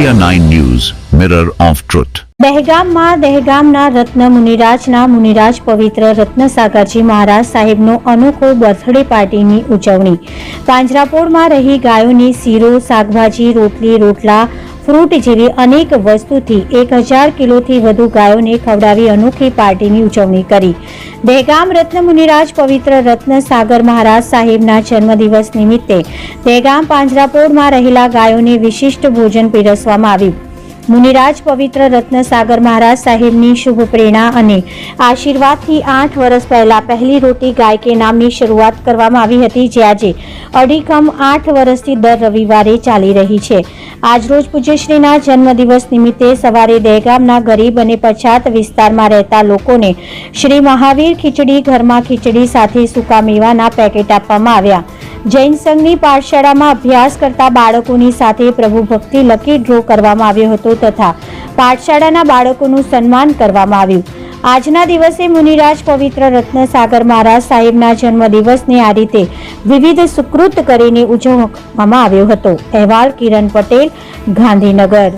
India 9 News, Mirror of Truth. દહેગામમાં દહેગામના રત્ન મુનિરાજના મુનિરાજ પવિત્ર રત્નસાગરજી મહારાજ સાહેબનો અનોખો બર્થડે પાર્ટીની ઉજવણી પાંજરાપોળમાં રહી ગાયોની શીરો શાકભાજી રોટલી રોટલા ફ્રૂટ જેવી અનેક વસ્તુથી એક હજાર કિલોથી વધુ ગાયોને ખવડાવી અનોખી પાર્ટીની ઉજવણી કરી. દહેગામ રત્ન મુનિરાજ પવિત્ર રત્ન સાગર મહારાજ સાહેબના જન્મદિવસ નિમિત્તે દહેગામ પાંજરાપોળમાં રહેલા ગાયોને વિશિષ્ટ ભોજન પીરસવામાં આવ્યું. મુનિરાજ પવિત્ર રત્નસાગર મહારાજ સાહેબની શુભ પ્રેરણા અને આશીર્વાદથી આઠ વર્ષ પહેલાં પહેલી રોટી ગાય કે નામની શરૂઆત કરવામાં આવી હતી, જે આજે અઢીકમ આઠ વર્ષથી દર રવિવારે ચાલી રહી છે. આજરોજ પૂજ્યશ્રીના જન્મદિવસ નિમિત્તે સવારે દહેગામના ગરીબ અને પછાત વિસ્તારમાં રહેતા લોકોને શ્રી મહાવીર ખીચડી ઘરમાં ખીચડી સાથે સૂકા મેવાના પેકેટ આપવામાં આવ્યા. જૈન સંઘની પાઠશાળામાં અભ્યાસ કરતા બાળકોની સાથે પ્રભુ ભક્તિ લકી ડ્રો કરવામાં આવ્યો હતો તથા પાઠશાળાના બાળકોનું સન્માન કરવામાં આવ્યું. આજના દિવસે મુનિરાજ પવિત્ર રત્નસાગર મહારાજ સાહેબના જન્મદિવસને આ રીતે વિવિધ સુકૃત કરીને ઉજવવામાં આવ્યો હતો. અહેવાલ કિરણ પટેલ, ગાંધીનગર.